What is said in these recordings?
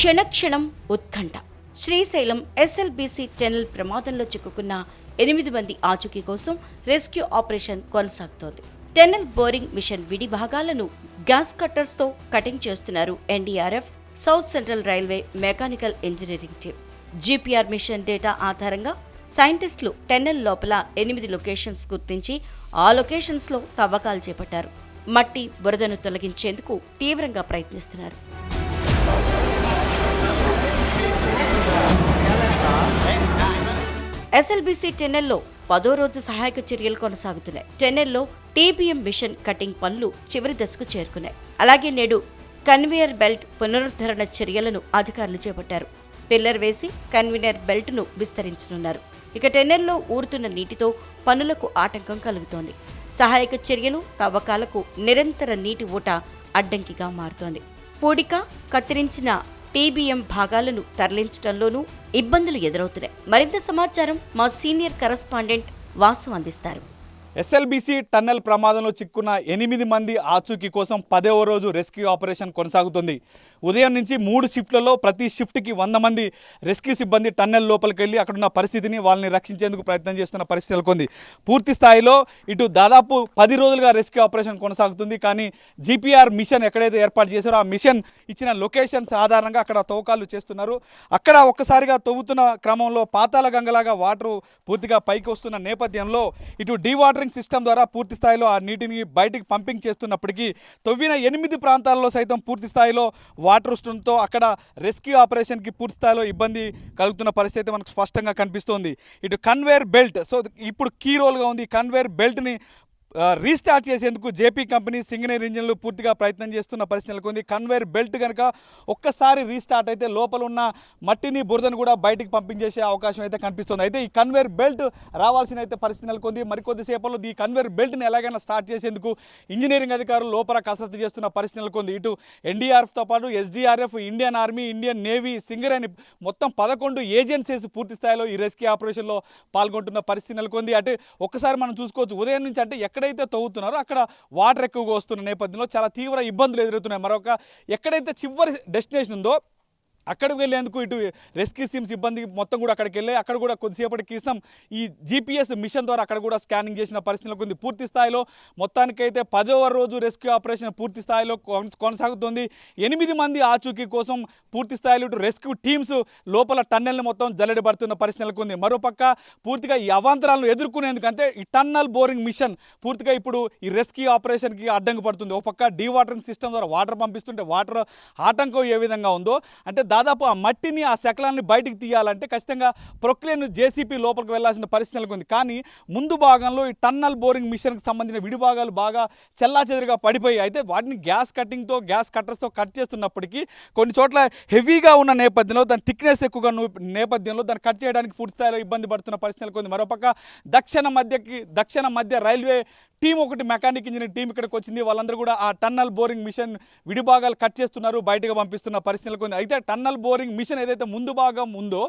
క్షణక్షణం ఉత్కంఠ. Srisailam SLBC tunnel ప్రమాదంలో చిక్కుకున్న ఎనిమిది మంది ఆచూకీ కోసం రెస్క్యూ ఆపరేషన్ కొనసాగుతోంది. టెనల్ బోరింగ్ మిషన్ విడి భాగాలను గ్యాస్ కట్టర్స్తో కటింగ్ చేస్తున్నారు NDRF south central railway mechanical engineering team. GPR machine data ఆధారంగా సైంటిస్టులు టెన్నెల్ లోపల ఎనిమిది లొకేషన్స్ గుర్తించి ఆ లొకేషన్స్లో తవ్వకాలు చేపట్టారు. మట్టి బురదను తొలగించేందుకు తీవ్రంగా ప్రయత్నిస్తున్నారు. ఎస్ఎల్బీసీ టెన్నెల్లో పదో రోజు సహాయక చర్యలు కొనసాగుతున్నాయి. టెన్నెల్లో టీబీఎం మిషన్ కటింగ్ పనులు చివరి దశకు చేరుకున్నాయి. అలాగే నేడు కన్వేయర్ బెల్ట్ పునరుద్ధరణ చర్యలను అధికారులు చేపట్టారు. పిల్లర్ వేసి కన్వీనర్ బెల్ట్ను విస్తరించనున్నారు. ఇక టెన్నెల్లో ఊరుతున్న నీటితో పనులకు ఆటంకం కలుగుతోంది. సహాయక చర్యలు తవ్వకాలకు నిరంతర నీటి ఊట అడ్డంకిగా మారుతోంది. పూడిక కత్తిరించిన టీబీఎం భాగాలను తరలించడంలోనూ ఇబ్బందులు ఎదురవుతున్నాయి. మరింత సమాచారం మా సీనియర్ కరస్పాండెంట్ వాసు అందిస్తారు. ఎస్ఎల్బీసీ టన్నెల్ ప్రమాదంలో చిక్కున్న ఎనిమిది మంది ఆచూకీ కోసం పదవ రోజు రెస్క్యూ ఆపరేషన్ కొనసాగుతుంది. ఉదయం నుంచి మూడు షిఫ్ట్లలో ప్రతి షిఫ్ట్కి వంద మంది రెస్క్యూ సిబ్బంది టన్నెల్ లోపలికి వెళ్ళి అక్కడున్న పరిస్థితిని వాళ్ళని రక్షించేందుకు ప్రయత్నం చేస్తున్న పరిస్థితి నెలకొంది. పూర్తి స్థాయిలో ఇటు దాదాపు పది రోజులుగా రెస్క్యూ ఆపరేషన్ కొనసాగుతుంది. కానీ జీపీఆర్ మిషన్ ఎక్కడైతే ఏర్పాటు చేశారో ఆ మిషన్ ఇచ్చిన లొకేషన్స్ ఆధారంగా అక్కడ తవ్వకాలు చేస్తున్నారు. అక్కడ ఒక్కసారిగా తవ్వుతున్న క్రమంలో పాతాల గంగలాగా వాటర్ పూర్తిగా పైకి వస్తున్న నేపథ్యంలో ఇటు డీవాటరింగ్ సిస్టమ్ ద్వారా పూర్తి స్థాయిలో ఆ నీటిని బయటికి పంపింగ్ చేస్తున్నప్పటికీ తవ్విన ఎనిమిది ప్రాంతాల్లో సైతం పూర్తి స్థాయిలో వాటర్ వస్తుండటంతో అక్కడ రెస్క్యూ ఆపరేషన్కి పూర్తి స్థాయిలో ఇబ్బంది కలుగుతున్న పరిస్థితి మనకు స్పష్టంగా కనిపిస్తోంది. ఇటు కన్వేర్ బెల్ట్ సో ఇప్పుడు కీ రోల్గా ఉంది. కన్వేర్ బెల్ట్ని రీస్టార్ట్ చేసేందుకు జేపీ కంపెనీ సింగనేర్ ఇంజన్లు పూర్తిగా ప్రయత్నం చేస్తున్న పరిస్థితి నెలకొంది. కన్వేర్ బెల్ట్ కనుక ఒక్కసారి రీస్టార్ట్ అయితే లోపల ఉన్న మట్టిని బురదను కూడా బయటికి పంపించేసే అవకాశం అయితే కనిపిస్తుంది. అయితే ఈ కన్వేర్ బెల్ట్ రావాల్సిన అయితే పరిస్థితి నెలకొంది. మరికొద్దిసేపట్లో ఈ కన్వేర్ బెల్ట్ని ఎలాగైనా స్టార్ట్ చేసేందుకు ఇంజనీరింగ్ అధికారులు లోపల కసరత్తు చేస్తున్న పరిస్థితి నెలకొంది. ఇటు ఎన్డీఆర్ఎఫ్తో పాటు SDRF Indian army Indian navy singer అని మొత్తం పదకొండు ఏజెన్సీస్ పూర్తి స్థాయిలో ఈ రెస్క్యూ ఆపరేషన్లో పాల్గొంటున్న పరిస్థితి నెలకొంది. అంటే ఒక్కసారి మనం చూసుకోవచ్చు. ఉదయం నుంచి అంటే ఎక్కడైతే తవ్వుతున్నారో అక్కడ వాటర్ ఎక్కువగా వస్తున్న నేపథ్యంలో చాలా తీవ్ర ఇబ్బందులు ఎదురవుతున్నాయి. మరొక ఎక్కడైతే చివరి డెస్టినేషన్ ఉందో అక్కడికి వెళ్ళేందుకు ఇటు రెస్క్యూ టీమ్ సిబ్బంది మొత్తం కూడా అక్కడికి వెళ్ళి అక్కడ కూడా కొద్దిసేపటి క్రితం ఈ జీపీఎస్ మిషన్ ద్వారా అక్కడ కూడా స్కానింగ్ చేసిన పరిస్థితులకు ఉంది పూర్తి స్థాయిలో మొత్తానికైతే పదవ రోజు రెస్క్యూ ఆపరేషన్ పూర్తి స్థాయిలో కొన- కొనసాగుతుంది. ఎనిమిది మంది ఆచూకీ కోసం పూర్తి స్థాయిలో ఇటు రెస్క్యూ టీమ్స్ లోపల టన్నెల్ని మొత్తం జల్లెడబడుతున్న పరిస్థితులకు ఉంది మరోపక్క పూర్తిగా ఈ అవాంతరాలను ఎదుర్కొనేందుకు అంటే ఈ టన్నల్ బోరింగ్ మిషన్ పూర్తిగా ఇప్పుడు ఈ రెస్క్యూ ఆపరేషన్కి అడ్డంకి పడుతుంది. ఒక పక్క డీవాటరింగ్ సిస్టమ్ ద్వారా వాటర్ పంపిస్తుంటే వాటర్ ఆటంకం ఏ విధంగా ఉందో అంటే దాదాపు ఆ మట్టిని ఆ శకలాన్ని బయటికి తీయాలంటే ఖచ్చితంగా ప్రొక్లేన్ జేసీపీ లోపలికి వెళ్ళాల్సిన పరిస్థితి ఉంది. కానీ ముందు భాగంలో ఈ టన్నల్ బోరింగ్ మిషన్కి సంబంధించిన విడిభాగాలు బాగా చెల్లాచెదురుగా పడిపోయి అయితే వాటిని గ్యాస్ కట్టింగ్తో గ్యాస్ కట్టర్స్తో కట్ చేస్తున్నప్పటికీ కొన్ని చోట్ల హెవీగా ఉన్న నేపథ్యంలో దాని థిక్నెస్ ఎక్కువగా నేపథ్యంలో దాన్ని కట్ చేయడానికి పూర్తి స్థాయిలో ఇబ్బంది పడుతున్న పరిస్థితులు ఉంది మరోపక్క దక్షిణ మధ్యకి దక్షిణ మధ్య రైల్వే టీం ఒకటి మెకానిక్ ఇంజనీర్ టీం ఇక్కడికి వచ్చింది. వాళ్ళందరూ కూడా ఆ టన్నల్ బోరింగ్ మిషన్ విడి భాగాలు కట్ చేస్తున్నారు. బయటకు పంపిస్తున్న పరిస్థితులకు ఉంది అయితే టన్నల్ బోరింగ్ మిషన్ ఏదైతే ముందు భాగం ఉందో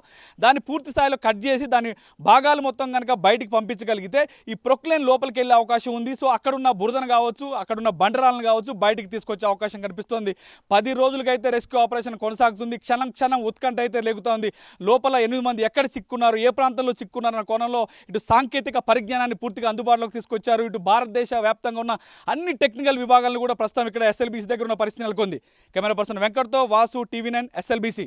దాన్ని పూర్తి స్థాయిలో కట్ చేసి దాని భాగాలు మొత్తం కనుక బయటికి పంపించగలిగితే ఈ ప్రొక్లేన్ లోపలికి వెళ్ళే అవకాశం ఉంది. సో అక్కడున్న బురదను కావచ్చు అక్కడున్న బండరాలను కావచ్చు బయటికి తీసుకొచ్చే అవకాశం కనిపిస్తోంది. పది రోజులకైతే రెస్క్యూ ఆపరేషన్ కొనసాగుతుంది. క్షణం క్షణం ఉత్కంఠ అయితే లేగుతోంది. లోపల ఎనిమిది మంది ఎక్కడ చిక్కున్నారు ఏ ప్రాంతంలో చిక్కున్నారు అన్న కోణంలో ఇటు సాంకేతిక పరిజ్ఞానాన్ని పూర్తిగా అందుబాటులోకి తీసుకొచ్చారు. ఇటు భారతదేశ వ్యాప్తంగా ఉన్న అన్ని టెక్నికల్ విభాగాలను కూడా ప్రస్తుతం ఇక్కడ ఎస్ఎల్బీసీ దగ్గర ఉన్న పరిస్థితి నెలకొంది. కెమెరా పర్సన్ వెంకట్తో వాసు టీవీ నైన్ ఎస్ఎల్బీసీ.